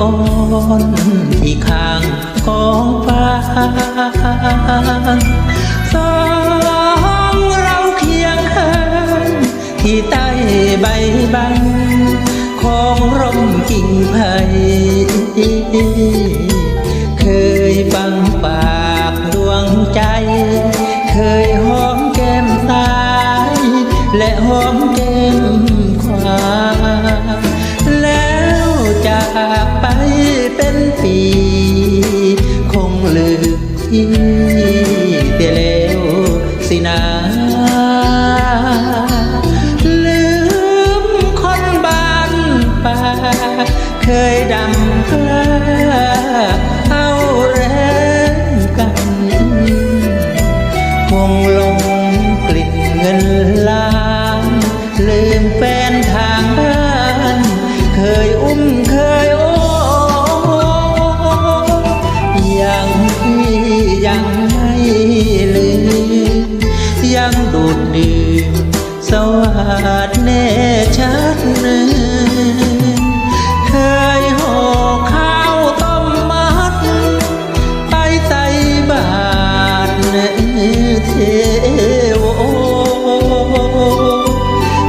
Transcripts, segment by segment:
อ้อนที่ข้างกองฟางสองเราเคียงข้างที่ใต้ใบบัง ของร่มกิ่งไผ่เคยบังปากดวงใจ เคยหอมแก้มตาย และหอมแก้มควา จากไปเป็นปี คงลืมที่เดียแล้วสินาลืมคนบ้านป่าเคยดำกล้าเอาแรงกัน คงหลงกลิ่นเงินล้าน ลืมแฟนทางบ้าน เคยอุ้ม ดแน่ชัดเนินเคยห่อข้าวต้มมัด ไปใส่บาตรเทว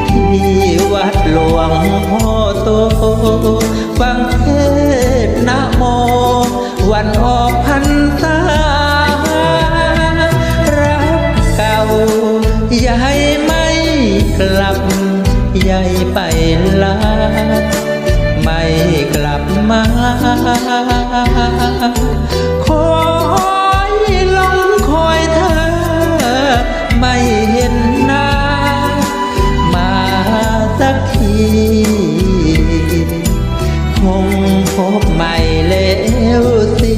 ที่วัดหลวงพ่อโตฟังเทศน์นะโมวันออก ไปลาไม่กลับมาคอยลงคอยเธอ ไม่เห็นหน้า มาสักที คงพบใหม่แล้วสิ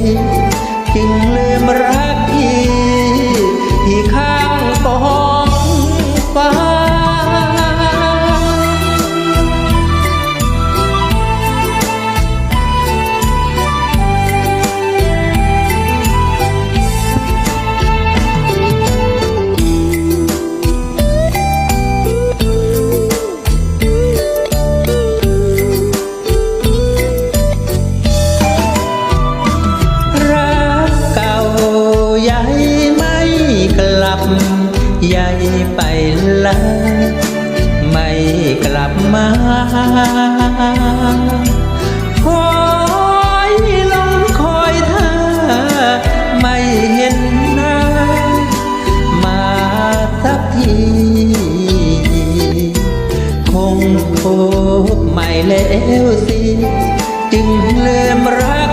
จึงลืมรั ไปลาไม่กลับมาคอยลงคอยเธอ ไม่เห็นหน้า มาสักที คงพบใหม่แล้วสิ จึงลืมรัก